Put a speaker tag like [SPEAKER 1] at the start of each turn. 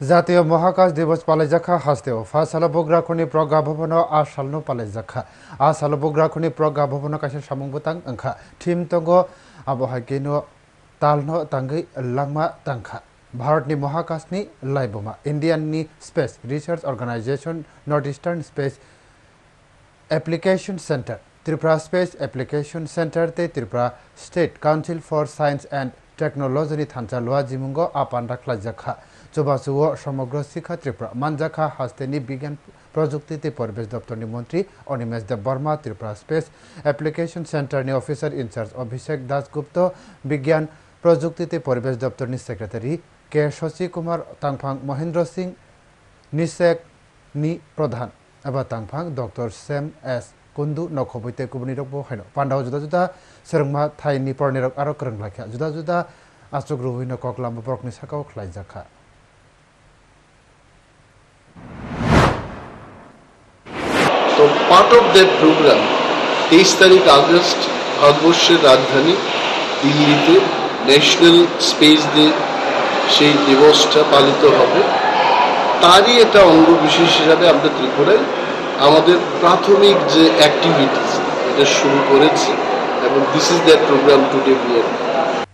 [SPEAKER 1] জাতীয় মহাকাশ দিবস পালে যাখা হাস্তেও ফা সালবগ্রাখনি প্রজ্ঞা ভবন আ সালনো পালে যাখা আ সালবগ্রাখনি প্রজ্ঞা ভবন কাছে সামংবতাং অংখা থিম তঙ্গ আবহাই আবহাইকেন তালন তাঙ্গি লাংমা তাংখা। ভারত নি মহাকাশ নি লাইবমা। ইন্ডিয়ান নি space research organisation north eastern space application centre. Tripura space application centre তে Tripura state council for science and টেকনোলজিনি থানচা লোয়া জিমুঙ্গ আপান রাখলা যাখা চুবাসু সমগ্র শিক্ষা ত্রিপুরা মানজাখা হাস্তেনি বিজ্ঞান প্রযুক্তিতে পরিবেশ দপ্তর মন্ত্রী Animesh Deb Barma, Tripura space application centre নি অফিসার ইনচার্জ অভিষেক দাসগুপ্ত বিজ্ঞান প্রযুক্তিতে পরিবেশ দপ্তর নি সেক্রেটারি কে শশী কুমার তাংফাং মহেন্দ্র সিং নিশেক নি প্রধান। এবার তাংফাং ডক্টর সেম এস কুন্দু, নখবৈতে কুবনিরক বহেন। পান্ডাও জুদা জুদা সেরংমা থাইনি নিপর আরও করং লাখিয়া জুদা জুদা আচুক রুহিন ককলাম বরকনি সাকাও খ্লাইজাখা
[SPEAKER 2] পার্ট অফ দ্যাট প্রোগ্রাম তেইশ তারিখ আগস্ট, ভারতবর্ষের রাজধানী দিল্লিতে ন্যাশনাল স্পেস ডে সেই দিবসটা পালিত হবে। তারই এটা অঙ্গ বিশেষ হিসাবে আমরা ত্রিপুরায় আমাদের প্রাথমিক যে অ্যাক্টিভিটিস এটা শুরু করেছি এবং this is that programme today B R